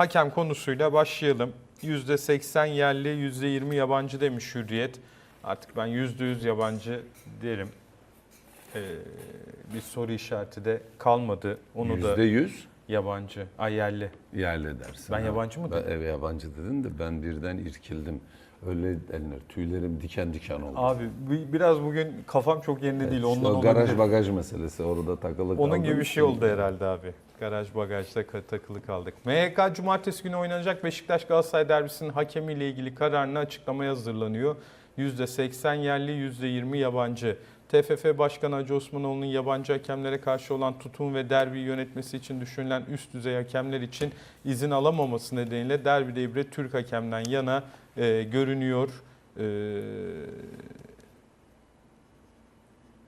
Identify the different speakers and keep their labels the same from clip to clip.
Speaker 1: hakem konusuyla başlayalım. %80 yerli, %20 yabancı demiş Hürriyet. Artık ben %100 yabancı derim. Ee, bir soru işareti de kalmadı. Onu da
Speaker 2: yüz
Speaker 1: yabancı, ay yerli.
Speaker 2: yerli dersin.
Speaker 1: Ben yabancı mı dedim?
Speaker 2: evet yabancı dedin de ben birden irkildim. Öyle denir. Tüylerim diken diken oldu.
Speaker 1: Abi bi- biraz bugün kafam çok yerinde değil.
Speaker 2: İşte
Speaker 1: Ondan
Speaker 2: o garaj
Speaker 1: olabilir.
Speaker 2: bagaj meselesi orada takılı
Speaker 1: Onun
Speaker 2: kaldım.
Speaker 1: gibi bir şey oldu herhalde abi. Garaj bagajda ka- takılı kaldık. MHK cumartesi günü oynanacak Beşiktaş Galatasaray derbisinin hakemiyle ilgili kararını açıklamaya hazırlanıyor. %80 yerli, %20 yabancı. TFF Başkanı Hacı Osmanoğlu'nun yabancı hakemlere karşı olan tutum ve derbi yönetmesi için düşünülen üst düzey hakemler için izin alamaması nedeniyle derbide ibret Türk hakemden yana e, görünüyor. E,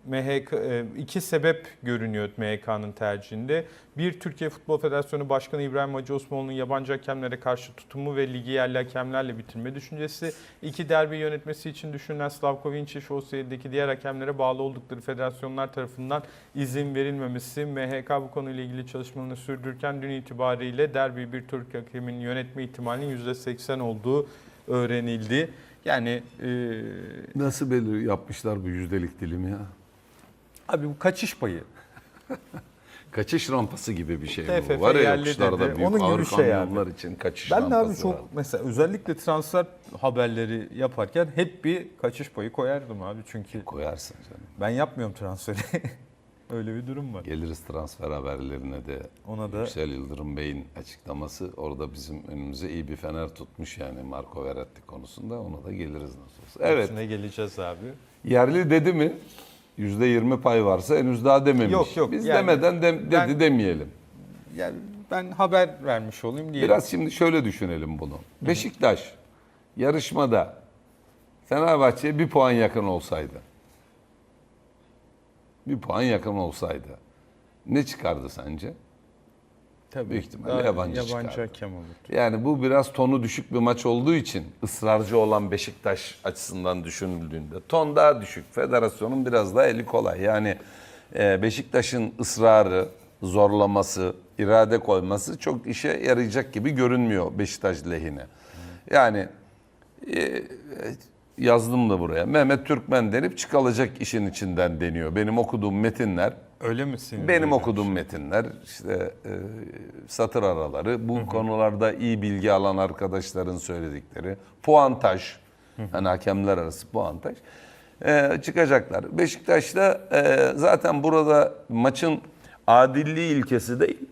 Speaker 1: MHK e, iki sebep görünüyor MHK'nın tercihinde. Bir Türkiye Futbol Federasyonu Başkanı İbrahim Hacı Osmanoğlu'nun yabancı hakemlere karşı tutumu ve ligi yerli hakemlerle bitirme düşüncesi. İki derbi yönetmesi için düşünülen Slavko Vinčić o serideki diğer hakemlere bağlı oldukları federasyonlar tarafından izin verilmemesi. MHK bu konuyla ilgili çalışmalarını sürdürürken dün itibariyle derbi bir Türk hakemin yönetme ihtimalinin %80 olduğu öğrenildi. Yani e,
Speaker 2: Nasıl belir yapmışlar bu yüzdelik dilimi ya?
Speaker 1: Abi bu kaçış payı.
Speaker 2: Kaçış rampası gibi bir şey
Speaker 1: TFF
Speaker 2: bu. Var ya yokuşlarda
Speaker 1: dedi.
Speaker 2: büyük
Speaker 1: Onun gibi
Speaker 2: ağır
Speaker 1: şey
Speaker 2: kamyonlar için kaçış
Speaker 1: Ben
Speaker 2: rampası
Speaker 1: abi çok
Speaker 2: var.
Speaker 1: mesela özellikle transfer haberleri yaparken hep bir kaçış payı koyardım abi çünkü
Speaker 2: Koyarsın canım.
Speaker 1: ben yapmıyorum transferi. Öyle bir durum var.
Speaker 2: Geliriz transfer haberlerine de.
Speaker 1: Ona da
Speaker 2: Yüksel Yıldırım Bey'in açıklaması orada bizim önümüze iyi bir fener tutmuş yani Marco Verratti konusunda. Ona da geliriz nasıl olsa. Evet.
Speaker 1: hepsine geleceğiz abi.
Speaker 2: Yerli dedi mi? Yüzde yirmi pay varsa henüz daha dememiş.
Speaker 1: Yok, yok.
Speaker 2: Biz
Speaker 1: Yani
Speaker 2: demeden de- dedi
Speaker 1: ben-
Speaker 2: demeyelim.
Speaker 1: Yani ben haber vermiş olayım diye.
Speaker 2: Biraz şimdi şöyle düşünelim bunu. Beşiktaş yarışmada Fenerbahçe'ye bir puan yakın olsaydı. Bir puan yakın olsaydı. Ne çıkardı sence?
Speaker 1: Tabii.
Speaker 2: büyük ihtimalle
Speaker 1: daha
Speaker 2: yabancı
Speaker 1: yabancı
Speaker 2: çıkardı.
Speaker 1: hakem olur.
Speaker 2: Yani bu biraz tonu düşük bir maç olduğu için ısrarcı olan Beşiktaş açısından düşünüldüğünde ton daha düşük. Federasyonun biraz daha eli kolay. Yani e, Beşiktaş'ın ısrarı, zorlaması, irade koyması çok işe yarayacak gibi görünmüyor Beşiktaş lehine. Yani e, yazdım da buraya. Mehmet Türkmen denip çıkalacak işin içinden deniyor. Benim okuduğum metinler
Speaker 1: Öyle misin?
Speaker 2: benim okuduğum metinler işte e, satır araları bu konularda iyi bilgi alan arkadaşların söyledikleri puantaj hani hakemler arası puantaj e, çıkacaklar. Beşiktaş'ta e, zaten burada maçın adilliği ilkesi değil.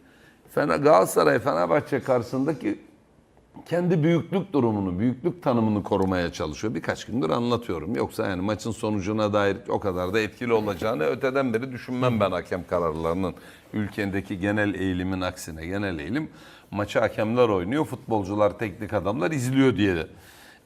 Speaker 2: Fener, Galatasaray Fenerbahçe karşısındaki kendi büyüklük durumunu, büyüklük tanımını korumaya çalışıyor. Birkaç gündür anlatıyorum. Yoksa yani maçın sonucuna dair o kadar da etkili olacağını öteden beri düşünmem ben hakem kararlarının. Ülkedeki genel eğilimin aksine genel eğilim maçı hakemler oynuyor, futbolcular, teknik adamlar izliyor diye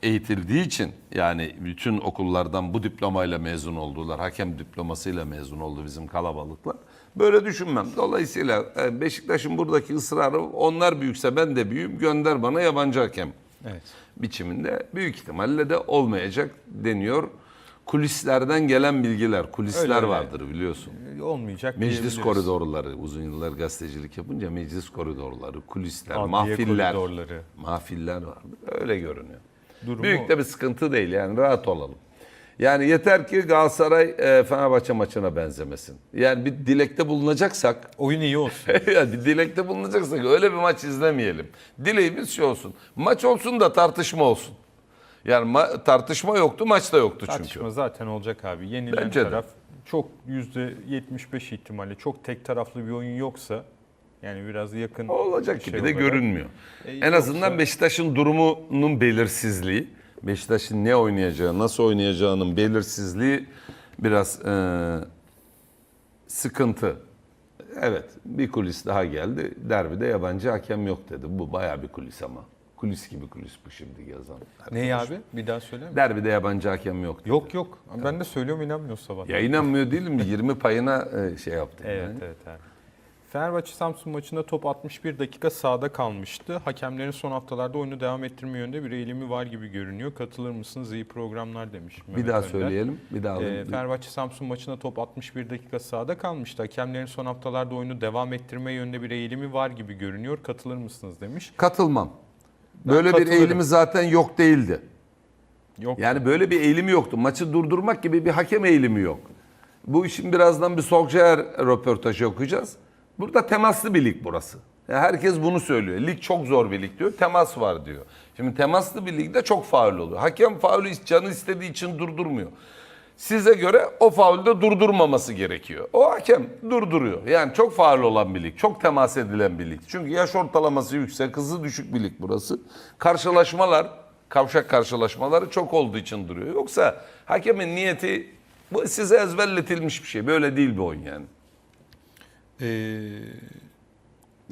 Speaker 2: eğitildiği için yani bütün okullardan bu diplomayla mezun oldular. Hakem diplomasıyla mezun oldu bizim kalabalıklar. Böyle düşünmem. Dolayısıyla e, Beşiktaş'ın buradaki ısrarı onlar büyükse ben de büyüğüm gönder bana yabancı hakem
Speaker 1: Evet.
Speaker 2: biçiminde büyük ihtimalle de olmayacak deniyor. Kulislerden gelen bilgiler, kulisler
Speaker 1: Öyle öyle.
Speaker 2: vardır biliyorsun.
Speaker 1: Olmayacak
Speaker 2: Meclis koridorları, uzun yıllar gazetecilik yapınca meclis koridorları, kulisler,
Speaker 1: Adliye
Speaker 2: mahfiller,
Speaker 1: koridorları.
Speaker 2: mahfiller vardır. Öyle görünüyor.
Speaker 1: Durumu-
Speaker 2: Büyük de bir sıkıntı değil yani rahat olalım. Yani yeter ki Galatasaray e, Fenerbahçe maçına benzemesin. Yani bir dilekte bulunacaksak
Speaker 1: Oyun iyi olsun.
Speaker 2: ya bir dilekte bulunacaksak öyle bir maç izlemeyelim. Dileğimiz şey olsun. Maç olsun da tartışma olsun. Yani ma- tartışma yoktu, maç da yoktu çünkü.
Speaker 1: Tartışma zaten olacak abi. Yenilen
Speaker 2: Bence de.
Speaker 1: taraf çok %75 ihtimalle çok tek taraflı bir oyun yoksa yani biraz yakın
Speaker 2: Olacak
Speaker 1: şey
Speaker 2: gibi de
Speaker 1: olarak-
Speaker 2: görünmüyor.
Speaker 1: E,
Speaker 2: en
Speaker 1: yoksa-
Speaker 2: azından Beşiktaş'ın durumunun belirsizliği, Beşiktaş'ın ne oynayacağı, nasıl oynayacağının belirsizliği biraz e, sıkıntı. Evet, bir kulis daha geldi. Derbide yabancı hakem yok dedi. Bu bayağı bir kulis ama. Kulis gibi kulis bu şimdi yazan.
Speaker 1: Ne abi? Bir daha söyle.
Speaker 2: Derbide yabancı hakem yok dedi.
Speaker 1: Yok yok. Ben de söylüyorum inanmıyorsun sabah.
Speaker 2: Ya inanmıyor değilim. 20 payına e, şey yaptım.
Speaker 1: Evet
Speaker 2: yani.
Speaker 1: evet abi. Fenerbahçe Samsun maçında top 61 dakika sahada kalmıştı. Hakemlerin son haftalarda oyunu devam ettirme yönünde bir eğilimi var gibi görünüyor. Katılır mısınız? İyi programlar demiş.
Speaker 2: Bir
Speaker 1: Mehmet
Speaker 2: daha
Speaker 1: Önder.
Speaker 2: söyleyelim. Bir daha
Speaker 1: Ee,
Speaker 2: alayım.
Speaker 1: Fenerbahçe Samsun maçında top 61 dakika sahada kalmıştı. Hakemlerin son haftalarda oyunu devam ettirme yönünde bir eğilimi var gibi görünüyor. Katılır mısınız demiş.
Speaker 2: Katılmam. Böyle bir eğilimi zaten yok değildi.
Speaker 1: Yok.
Speaker 2: Yani böyle bir eğilimi yoktu. Maçı durdurmak gibi bir hakem eğilimi yok. Bu işin birazdan bir Solskjaer röportajı okuyacağız. Burada temaslı bir lig burası. Yani herkes bunu söylüyor. Lig çok zor bir lig diyor. Temas var diyor. Şimdi temaslı bir ligde çok faul oluyor. Hakem faulü canı istediği için durdurmuyor. Size göre o faulde durdurmaması gerekiyor. O hakem durduruyor. Yani çok faul olan bir lig, çok temas edilen bir lig. Çünkü yaş ortalaması yüksek, hızı düşük bir lig burası. Karşılaşmalar, kavşak karşılaşmaları çok olduğu için duruyor. Yoksa hakemin niyeti bu size ezberletilmiş bir şey. Böyle değil bir oyun yani.
Speaker 1: Ee,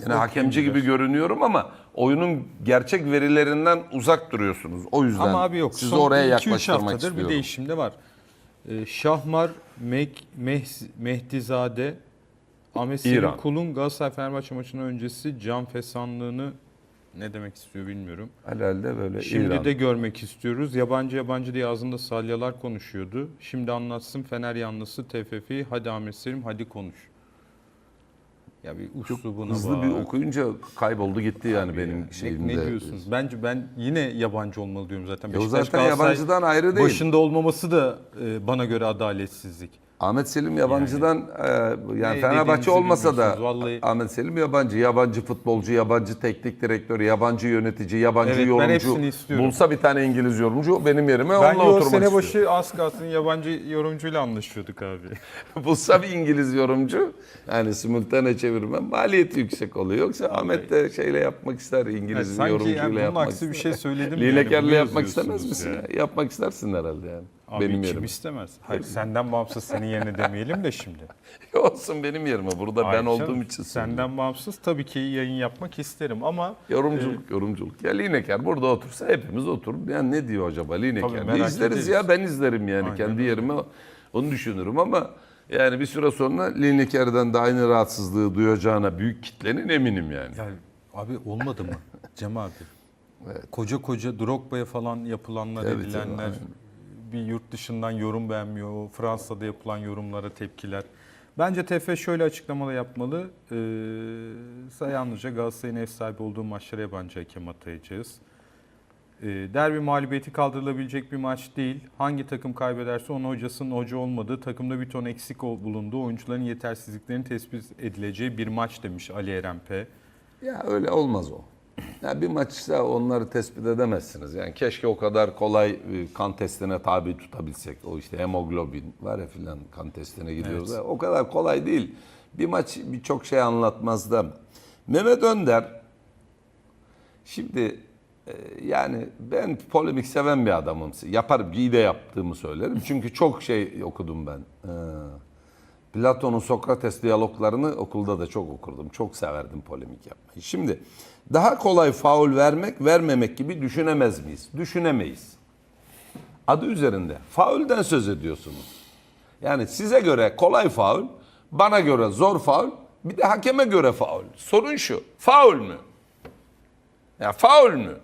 Speaker 2: Yani hakemci gibi görünüyorum ama oyunun gerçek verilerinden uzak duruyorsunuz. O yüzden
Speaker 1: Ama abi yok.
Speaker 2: sizi
Speaker 1: Son
Speaker 2: oraya
Speaker 1: 2-3
Speaker 2: yaklaştırmak istiyorum.
Speaker 1: bir değişim de var. Ee, Şahmar, Mek, Meh, Mehdizade, Ahmet Selim. Kul'un Galatasaray Fenerbahçe maçının öncesi can fesanlığını ne demek istiyor bilmiyorum.
Speaker 2: Herhalde böyle
Speaker 1: Şimdi
Speaker 2: İran.
Speaker 1: de görmek istiyoruz. Yabancı yabancı diye ağzında salyalar konuşuyordu. Şimdi anlatsın Fener yanlısı TFF'yi. Hadi Ahmet Selim hadi konuş. Ya bir uslubuna
Speaker 2: Hızlı
Speaker 1: bak.
Speaker 2: bir okuyunca kayboldu gitti yani benim
Speaker 1: Ne-
Speaker 2: şeyimde.
Speaker 1: Ne diyorsunuz? Bence ben yine yabancı olmalı diyorum zaten.
Speaker 2: Ya o
Speaker 1: Beşiktaş,
Speaker 2: zaten
Speaker 1: Galatasaray
Speaker 2: yabancıdan ayrı değil.
Speaker 1: Başında olmaması da e, bana göre adaletsizlik.
Speaker 2: Ahmet Selim yabancıdan e, yani
Speaker 1: Ne
Speaker 2: Fenerbahçe olmasa da
Speaker 1: vallahi.
Speaker 2: Ahmet Selim yabancı, yabancı futbolcu, yabancı teknik direktör, yabancı yönetici, yabancı
Speaker 1: Evet, ben
Speaker 2: yorumcu. Bulsa bir tane İngiliz yorumcu benim yerime
Speaker 1: Ben
Speaker 2: onunla oturmak
Speaker 1: sene
Speaker 2: istiyorum.
Speaker 1: başı az kalsın yabancı yorumcuyla anlaşıyorduk abi.
Speaker 2: Bulsa bir İngiliz yorumcu yani simultane çevirmen maliyeti yüksek oluyor. Yoksa Ahmet de şeyle yapmak ister İngiliz
Speaker 1: Yani
Speaker 2: yorumcuyla
Speaker 1: yani
Speaker 2: yapmak
Speaker 1: aksi bir şey söyledim.
Speaker 2: Lineker'le
Speaker 1: bunu
Speaker 2: yapmak istemez misin?
Speaker 1: ya.
Speaker 2: ya? Yapmak istersin herhalde yani.
Speaker 1: Abi
Speaker 2: benim
Speaker 1: kim
Speaker 2: yerime.
Speaker 1: istemez? Hayır senden bağımsız senin yerine demeyelim de şimdi.
Speaker 2: Olsun benim yerime. Burada ben
Speaker 1: Hayır
Speaker 2: olduğum
Speaker 1: canım,
Speaker 2: için söylüyorum.
Speaker 1: Senden bağımsız tabii ki yayın yapmak isterim ama
Speaker 2: Yorumculuk, yorumculuk. Ya Lineker burada otursa hepimiz oturup yani ne diyor acaba Lineker?
Speaker 1: Merak
Speaker 2: izleriz
Speaker 1: ederiz.
Speaker 2: ya ben izlerim yani
Speaker 1: Aynen
Speaker 2: kendi yerime onu düşünürüm ama yani bir süre sonra Lineker'den de aynı rahatsızlığı duyacağına büyük kitlenin eminim yani.
Speaker 1: Ya abi olmadı mı Cem abi? Koca koca Drogba'ya falan yapılanlar
Speaker 2: Tabii, tabii,
Speaker 1: edilenler,
Speaker 2: aynen.
Speaker 1: Bir yurt dışından yorum beğenmiyor, Fransa'da yapılan yorumlara tepkiler. Bence TF şöyle açıklamalar yapmalı. Ee, yalnızca Galatasaray'ın ev sahibi olduğu maçlara yabancı hakem atayacağız. Ee, derbi mağlubiyeti kaldırılabilecek bir maç değil. Hangi takım kaybederse onun hocasının hoca olmadığı, takımda bir ton eksik bulunduğu, oyuncuların yetersizliklerinin tespit edileceği bir maç demiş Ali Eren P.
Speaker 2: Ya öyle olmaz o. Ya bir maçta onları tespit edemezsiniz. Yani keşke o kadar kolay e, kan testine tabi tutabilsek. O işte hemoglobin var ya filan kan testine gidiyoruz. ya. O kadar kolay değil. Bir maç birçok şey anlatmaz da. Mehmet Önder şimdi e, yani ben polemik seven bir adamım. Yaparım, iyi de yaptığımı söylerim. Çünkü çok şey okudum ben. Ee, Platon'un Sokrates diyaloglarını okulda da çok okurdum. Çok severdim polemik yapmayı. Şimdi daha kolay faul vermek, vermemek gibi düşünemez miyiz? Düşünemeyiz. Adı üzerinde. Faulden söz ediyorsunuz. Yani size göre kolay faul, bana göre zor faul, bir de hakeme göre faul. Sorun şu, faul mü? Ya faul mü?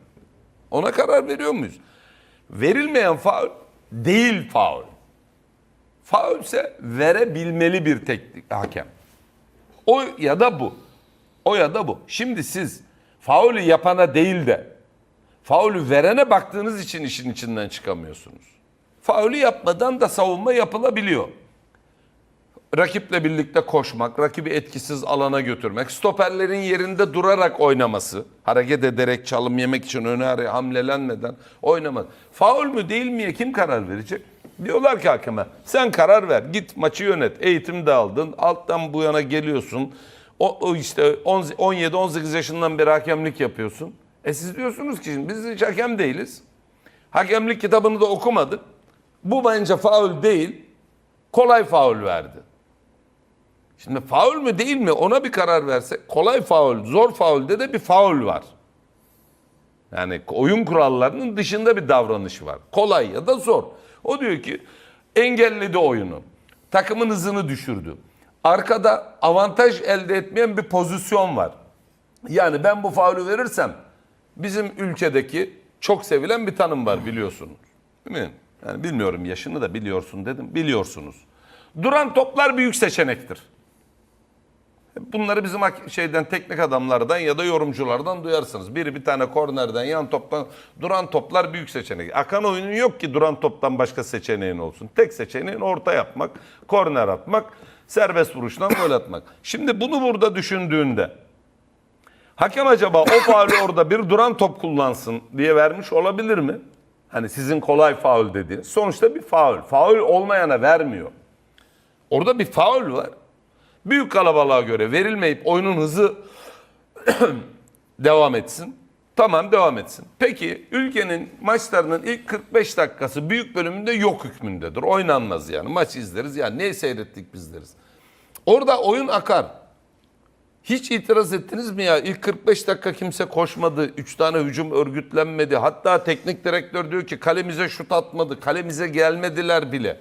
Speaker 2: Ona karar veriyor muyuz? Verilmeyen faul değil faul. Faul ise verebilmeli bir teknik hakem. O ya da bu. O ya da bu. Şimdi siz faulü yapana değil de faulü verene baktığınız için işin içinden çıkamıyorsunuz. Faulü yapmadan da savunma yapılabiliyor. Rakiple birlikte koşmak, rakibi etkisiz alana götürmek, stoperlerin yerinde durarak oynaması, hareket ederek çalım yemek için öne hamlelenmeden oynamak. Faul mü değil mi kim karar verecek? Diyorlar ki hakeme sen karar ver git maçı yönet eğitim de aldın alttan bu yana geliyorsun o, o işte 17-18 yaşından beri hakemlik yapıyorsun. E siz diyorsunuz ki biz hiç hakem değiliz. Hakemlik kitabını da okumadık. Bu bence faul değil kolay faul verdi. Şimdi faul mü değil mi ona bir karar versek kolay faul, zor faulde de bir faul var. Yani oyun kurallarının dışında bir davranış var. Kolay ya da zor. O diyor ki engelledi oyunu. Takımın hızını düşürdü. arkada avantaj elde etmeyen bir pozisyon var. Yani ben bu faulü verirsem bizim ülkedeki çok sevilen bir tanım var biliyorsunuz. Değil mi? Yani bilmiyorum yaşını da biliyorsun dedim. Biliyorsunuz. Duran toplar büyük seçenektir. Bunları bizim şeyden teknik adamlardan ya da yorumculardan duyarsınız. Biri bir tane kornerden yan toptan duran toplar büyük seçenek. Akan oyunun yok ki duran toptan başka seçeneğin olsun. Tek seçeneğin orta yapmak, korner atmak, serbest vuruştan gol atmak. Şimdi bunu burada düşündüğünde hakem acaba o faulü orada bir duran top kullansın diye vermiş olabilir mi? Hani sizin kolay faul dediğiniz. Sonuçta bir faul. Faul olmayana vermiyor. Orada bir faul var. Büyük kalabalığa göre verilmeyip oyunun hızı devam etsin. Tamam devam etsin. Peki ülkenin maçlarının ilk 45 dakikası büyük bölümünde yok hükmündedir. Oynanmaz yani. Maç izleriz. Yani ne seyrettik biz deriz. Orada oyun akar. Hiç itiraz ettiniz mi ya? İlk 45 dakika kimse koşmadı. 3 tane hücum örgütlenmedi. Hatta teknik direktör diyor ki kalemize şut atmadı. Kalemize gelmediler bile.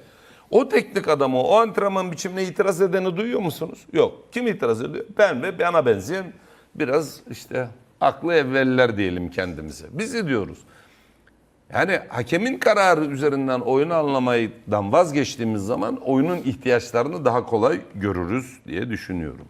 Speaker 2: O teknik adamı, o antrenman biçimine itiraz edeni duyuyor musunuz? Yok. Kim itiraz ediyor? Ben ve bana benzeyen biraz işte aklı evveliler diyelim kendimize. Biz diyoruz. Yani hakemin kararı üzerinden oyunu anlamaydan vazgeçtiğimiz zaman oyunun ihtiyaçlarını daha kolay görürüz diye düşünüyorum.